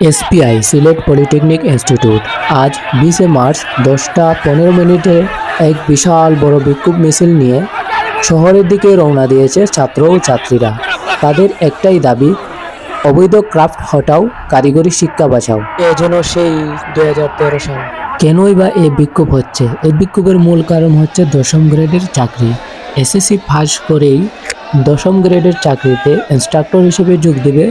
SPI Sylhet polytechnic institute. আজ বিশে March দশটা পনেরো মিনিটে এক বিশাল বড় বিক্ষোভ মিছিল নিয়ে শহরের দিকে রওনা দিয়েছে ছাত্র ও ছাত্রীরা। তাদের একটাই দাবি অবৈধ ক্রাফট হটাও কারিগরি শিক্ষা বাঁচাও। এ যেন সেই দু হাজার তেরো সাল। কেনই বা এই বিক্ষোভ হচ্ছে? এই বিক্ষোভের মূল কারণ হচ্ছে দশম গ্রেডের চাকরি। এসএসসি পাস করেই দশম গ্রেডের চাকরিতে ইনস্ট্রাক্টর হিসেবে যোগ দেবে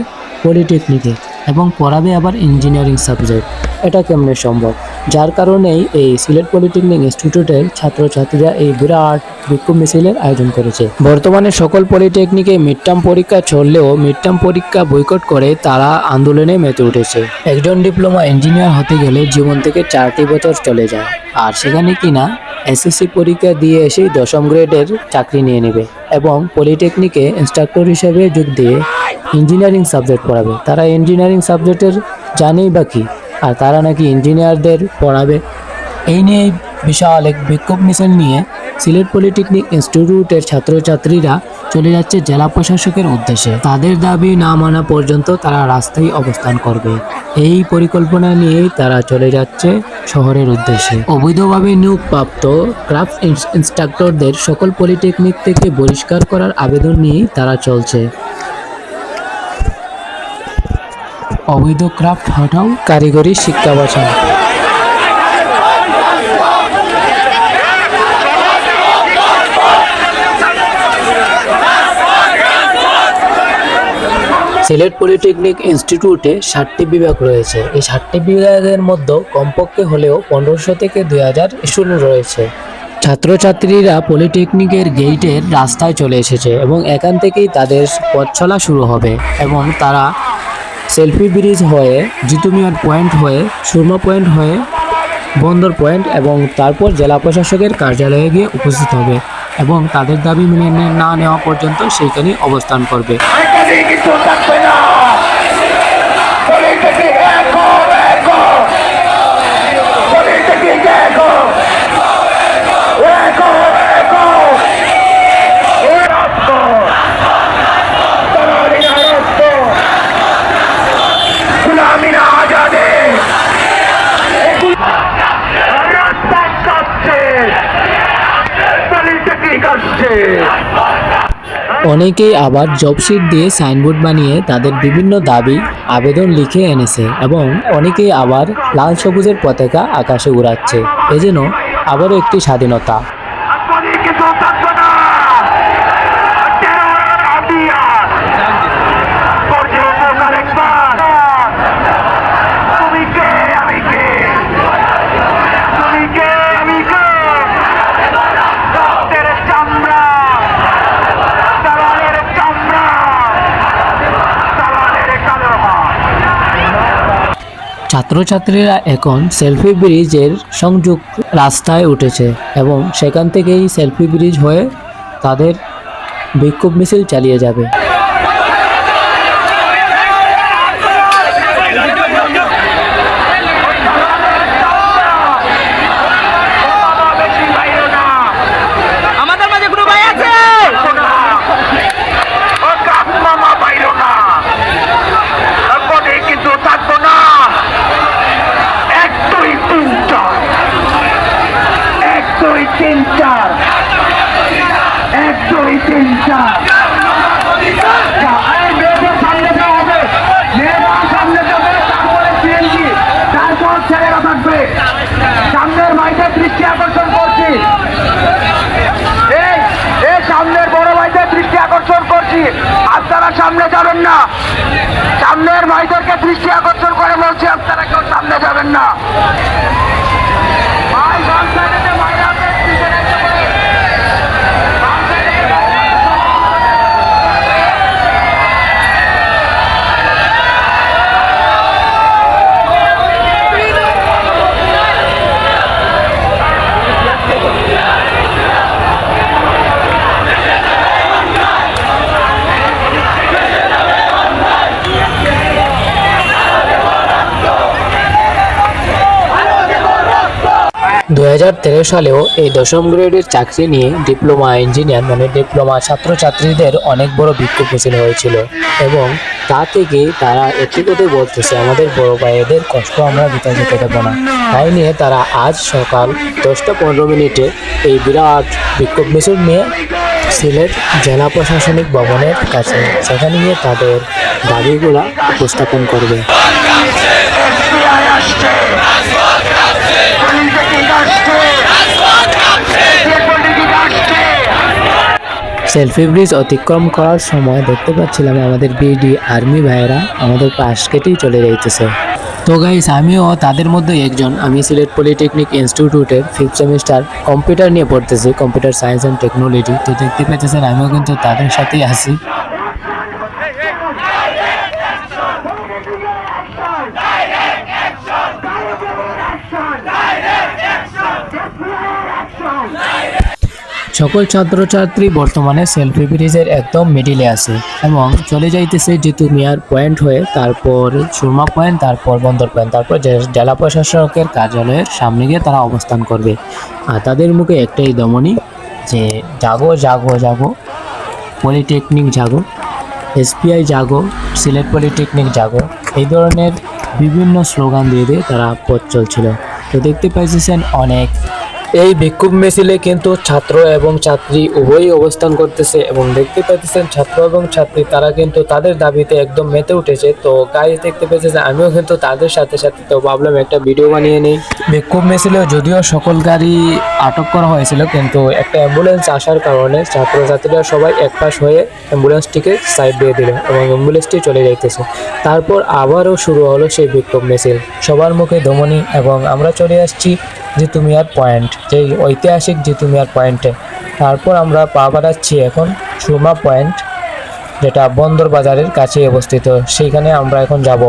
পলিটেকনিকে। এবং পড়াবে আবার ইঞ্জিনিয়ারিং সাবজেক্ট এটা কেমনে সম্ভব? যার কারণেই এই সিলেট পলিটেকনিক ইনস্টিটিউটের ছাত্রছাত্রীরা এই বিরাট বিক্ষোভ মিছিলের আয়োজন করেছে। বর্তমানে সকল পলিটেকনিকে মিড টার্ম পরীক্ষা চললেও মিড টার্ম পরীক্ষা বয়কট করে তারা আন্দোলনে মেতে উঠেছে। একজন ডিপ্লোমা ইঞ্জিনিয়ার হতে গেলে জীবন থেকে চারটি বছর চলে যায়। আর সেখানে কিনা এসএসসি পরীক্ষা দিয়ে এসেই দশম গ্রেডের চাকরি নিয়ে নেবে। এবং পলিটেকনিকে ইনস্ট্রাক্টর হিসেবে যোগ দিয়ে ইঞ্জিনিয়ারিং সাবজেক্ট পড়াবে। তারা ইঞ্জিনিয়ারিং সাবজেক্টের জানেই বা কি, আর তারা নাকি ইঞ্জিনিয়ারদের পড়াবে। এই নিয়ে বিশাল এক বিক্ষোভ মিছিল নিয়ে সিলেট পলিটেকনিক ইনস্টিটিউটের ছাত্রছাত্রীরা চলে যাচ্ছে জেলা প্রশাসকের উদ্দেশ্যে। তাদের দাবি না মানা পর্যন্ত তারা রাস্তায় অবস্থান করবে। এই পরিকল্পনা নিয়েই তারা চলে যাচ্ছে শহরের উদ্দেশ্যে। অবৈধভাবে নিয়োগপ্রাপ্ত ক্রাফট ইনস্ট্রাক্টরদের সকল পলিটেকনিক থেকে বহিষ্কার করার আবেদন নিয়েই তারা চলছে। অবৈধ ক্রাফট হটাও কারিগরি শিক্ষা বাঁচাও সিলেট পলিটেকনিক ইনস্টিটিউটে ষাটটি বিভাগ রয়েছে। এই ষাটটি বিভাগের মধ্যে কমপক্ষে হলেও পনেরোশো থেকে দুই হাজার স্টুডেন্ট রয়েছে। ছাত্রছাত্রীরা পলিটেকনিকের গেইটের রাস্তায় চলে এসেছে এবং এখান থেকেই তাদের পথ চলা শুরু হবে এবং তারা সেলফি ব্রিজ হয়ে জিতুমিয়ার পয়েন্ট হয়ে, সুরমা পয়েন্ট হয়ে, বন্দর পয়েন্ট এবং তারপর জেলা প্রশাসকের কার্যালয়ে গিয়ে উপস্থিত হবে এবং তাদের দাবি মেনে না নেওয়া পর্যন্ত সেইখানেই অবস্থান করবে। অনেকেই আবার জবশিট দিয়ে সাইনবোর্ড বানিয়ে তাদের বিভিন্ন দাবি, আবেদন লিখে এনেছে এবং অনেকেই আবার লাল সবুজের পতাকা আকাশে উড়াচ্ছে। এ যেন আবারও একটি স্বাধীনতা। ছাত্রছাত্রীরা এখন সেলফি ব্রিজের সংযোগ রাস্তায় উঠেছে এবং সেখান থেকেই সেলফি ব্রিজ হয়ে তাদের বিক্ষোভ মিছিল চালিয়ে যাবে বাবা বেশি বাইরে না আমাদের মাঝে কোনো ভাই আছে ও কাক মামা বাইরো না তারপরে কিন্তু থাকব না এক দুই তিন চার এক দুই তিন চার এক দুই তিন চার যা, এই মেয়েদের সামনে যাওয়া হবে মেয়েরা সামনে যাবে তারপরে সিএনজি তারপর ছেলেরা থাকবে সামনের মাইকে দৃষ্টি আকর্ষণ করছি এই সামনের বড় ভাইদের দৃষ্টি আকর্ষণ করছি আপনারা সামনে যাবেন না। সামনের ভাইদেরকে দৃষ্টি আকর্ষণ দু হাজার তেরো সালেও এই দশম গ্রেডের চাকরি নিয়ে ডিপ্লোমা ইঞ্জিনিয়ার মানে ডিপ্লোমা ছাত্রছাত্রীদের অনেক বড় বিক্ষোভ মিছিল হয়েছিল এবং তা থেকে তারা একটি কথাই বলতেছে, আমাদের বড় ভাইয়েদের কষ্ট আমরা দিতে যেতে দেবো না। তাই নিয়ে তারা আজ সকাল দশটা পনেরো মিনিটে এই বিরাট বিক্ষোভ মিছিল নিয়ে সিলেট জেলা প্রশাসনিক ভবনের কাছে, সেখানে গিয়ে তাদের দাবিগুলা উপস্থাপন করবে FBI আসছে পলিটেকনিক আসছে পলিটেকনিক আসছে সেলফি ব্রিজ অতিক্রম করার সময় দেখতে পাচ্ছিলাম আমাদের বিডি আর্মি ভাইয়েরা আমাদের পাশ কেটেই চলে যাইতেছে। তো গাইস আমিও তাদের মধ্যে একজন। আমি সিলেট পলিটেকনিক ইনস্টিটিউটের ফিফথ সেমিস্টার কম্পিউটার নিয়ে পড়তেছি কম্পিউটার সায়েন্স অ্যান্ড টেকনোলজি তো দেখতে পাচ্ছেন, আমিও কিন্তু তাদের সাথেই আছি। সকল ছাত্রছাত্রী বর্তমানে সেলফি ব্রিজের একদম মিডিলে আছে এবং চলে যাইতেছে জিতু মিয়ার পয়েন্ট হয়ে, তারপর সুরমা পয়েন্ট তারপর বন্দর পয়েন্ট তারপর জেলা প্রশাসকের কার্যালয়ের সামনে গিয়ে তারা অবস্থান করবে। আর তাদের মুখে একটাই দমনি যে, জাগো জাগো জাগো পলিটেকনিক জাগো এসপিআই জাগো, সিলেট পলিটেকনিক জাগো। এই ধরনের বিভিন্ন স্লোগান দিয়ে দিয়ে তারা পথ চলছিল। তো দেখতে পাইতেছেন অনেক এই বিক্ষোভ মিছিলে কিন্তু ছাত্র এবং ছাত্রী উভয়ই অবস্থান করতেছে এবং দেখতে পাইতেছেন ছাত্র এবং ছাত্রী, তারা কিন্তু তাদের দাবিতে একদম মেতে উঠেছে। তো গাইজ দেখতে পেয়েছে আমিও কিন্তু তাদের সাথে সাথে তো ভাবলাম একটা ভিডিও বানিয়ে নেই। বিক্ষোভ মিছিলে যদিও সকল গাড়ি আটক করা হয়েছিল, কিন্তু একটা অ্যাম্বুলেন্স আসার কারণে ছাত্রছাত্রীরা সবাই একপাশ হয়ে অ্যাম্বুলেন্সটিকে সাইড দিয়ে দিল এবং অ্যাম্বুলেন্সটি চলে যাইতেছে। তারপর আবারও শুরু হলো সেই বিক্ষোভ মিছিল। সবার মুখে দমনি এবং আমরা চলে আসছি যে তুমি আর পয়েন্ট যেই ঐতিহাসিক জিতু মিয়ার পয়েন্টে তারপর আমরা পা বাড়াচ্ছি এখন সুরমা পয়েন্ট যেটা বন্দর বাজারের কাছে অবস্থিত। সেইখানে আমরা এখন যাব।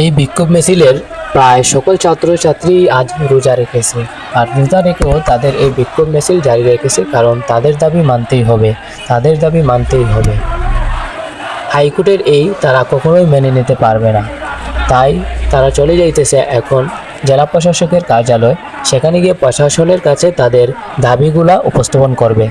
এই বিক্ষোভ মিছিলের প্রায় সকল ছাত্রছাত্রী আজ রোজা রেখেছে। আর রোজা রেখেও তাদের এই বিক্ষোভ মিছিল জারি রেখেছে কারণ তাদের দাবি মানতেই হবে। তাদের দাবি মানতেই হবে। হাইকোর্টের এই তারা কখনোই মেনে নিতে পারবে না। তাই তারা চলে যাইতেছে এখন জেলা প্রশাসকের কার্যালয়। সেখানে গিয়ে প্রশাসনের কাছে তাদের দাবিগুলা উপস্থাপন করবে।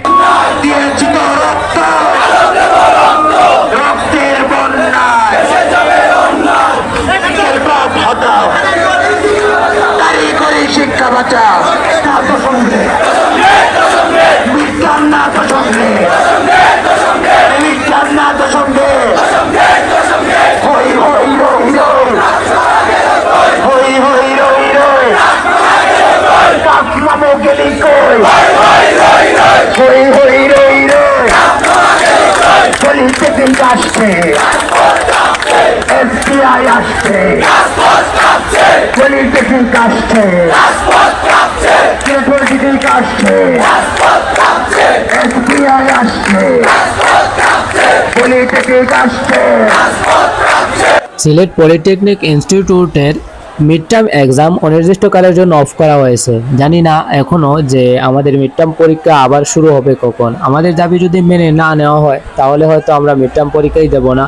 আসছে। এসবিআই আসছে। পলিটেকনিক আসছে। পলিটেকনিক আসছে। এসবিআই আসছে। পলিটেকনিক আসছে। সিলেট পলিটেকনিক ইনস্টিটিউটের মিড টার্ম এক্সাম অনির্দিষ্টকালের জন্য অফ করা হয়েছে। জানি না এখনও যে আমাদের মিড টার্ম পরীক্ষা আবার শুরু হবে কখন। আমাদের দাবি যদি মেনে না নেওয়া হয়, তাহলে হয়তো আমরা মিড টার্ম পরীক্ষাই দেব না।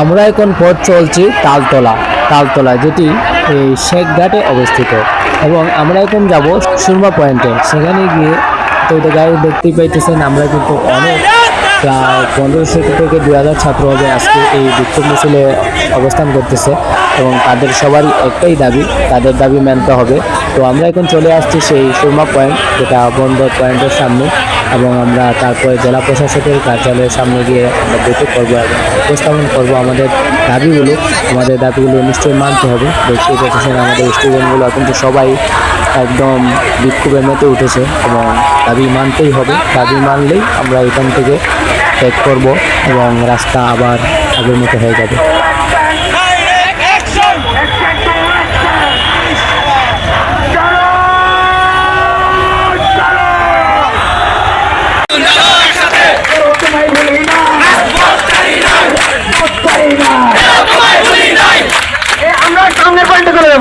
আমরা এখন পথ চলছি তালতলা তালতলা যেটি, এই শেখ ঘাটে অবস্থিত। এবং আমরা এখন যাব সুরমা পয়েন্টে। সেখানে গিয়ে তো গাড়ি দেখতেই পাইতেছেন, আমরা কিন্তু অনেক, প্রায় পনেরোশো থেকে দুই হাজার ছাত্র হবে আজকে এই বিক্ষোভ মিছিলে অবস্থান করতেছে। এবং তাদের সবারই একটাই দাবি, তাদের দাবি মানতে হবে। তো আমরা এখন চলে আসছি সেই সুরমা পয়েন্ট, যেটা বন্দর পয়েন্টের সামনে। এবং আমরা তারপরে জেলা প্রশাসকের কার্যালয়ের সামনে গিয়ে আমরা বৈঠক করব এবং উপস্থাপন করব আমাদের দাবিগুলো। আমাদের দাবিগুলো নিশ্চয়ই মানতে হবে। দেখতেই পাচ্ছেন আমাদের স্টুডেন্টগুলো কিন্তু সবাই একদম বিক্ষোভে মেতে উঠেছে এবং দাবি মানতেই হবে। দাবি মানলেই আমরা এখান থেকে ত্যাগ করব এবং রাস্তা আবার আগের মতো হয়ে যাবে।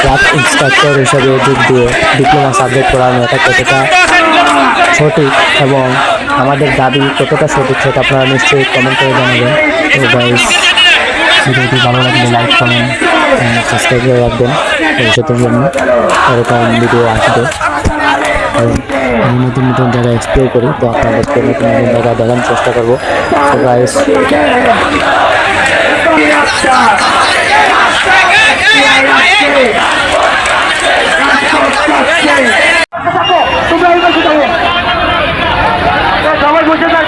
ক্লাব ইন্সট্রাক্টর হিসেবে যোগ দিয়ে ডিপ্লোমা সাবজেক্ট পড়ানো এটা কতটা সঠিক এবং আমাদের দাবি কতটা সঠিক সেটা আপনারা নিশ্চয়ই কমেন্ট করে জানাবেন। তো গাইস ভিডিওটি ভালো লাগলে লাইক কমেন্ট সাবস্ক্রাইব করে রাখবেন ভবিষ্যতের জন্য। এরকম ভিডিও আসবে। আমি নতুন নতুন জায়গায় এক্সপ্লোর করি, তো আপনাদেরকে নতুন নতুন জায়গা দেখানোর চেষ্টা করব। তো গাইস তোমরা বসে থাকো